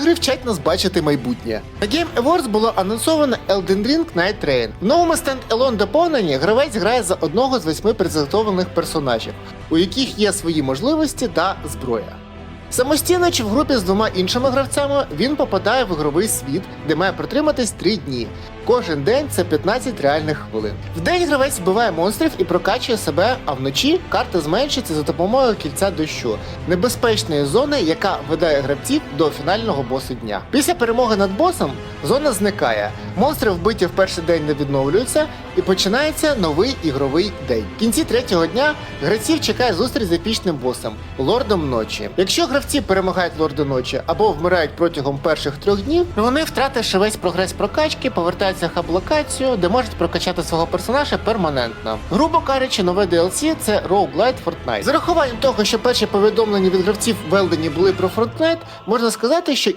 Ігри вчать нас бачити майбутнє. На Game Awards було анонсовано Elden Ring Night Train. В новому стенд-елон доповненні гравець грає за одного з восьми презентованих персонажів, у яких є свої можливості та зброя. Самостійно чи в групі з двома іншими гравцями він попадає в ігровий світ, де має протриматись три дні. Кожен день це 15 реальних хвилин. В день гравець вбиває монстрів і прокачує себе, а вночі карта зменшується за допомогою кільця дощу, небезпечної зони, яка веде гравців до фінального босу дня. Після перемоги над босом зона зникає. Монстри вбиті в перший день не відновлюються, і починається новий ігровий день. В кінці третього дня гравців чекає зустріч з епічним босом лордом ночі. Якщо гравці перемагають лорда ночі або вмирають протягом перших трьох днів, вони втративши весь прогрес прокачки, повертаються в хаб-локацію, де можуть прокачати свого персонажа перманентно. Грубо кажучи, нове DLC – це Roguelite Fortnite. З урахуванням того, що перші повідомлення від гравців в Елдені були про Fortnite, можна сказати, що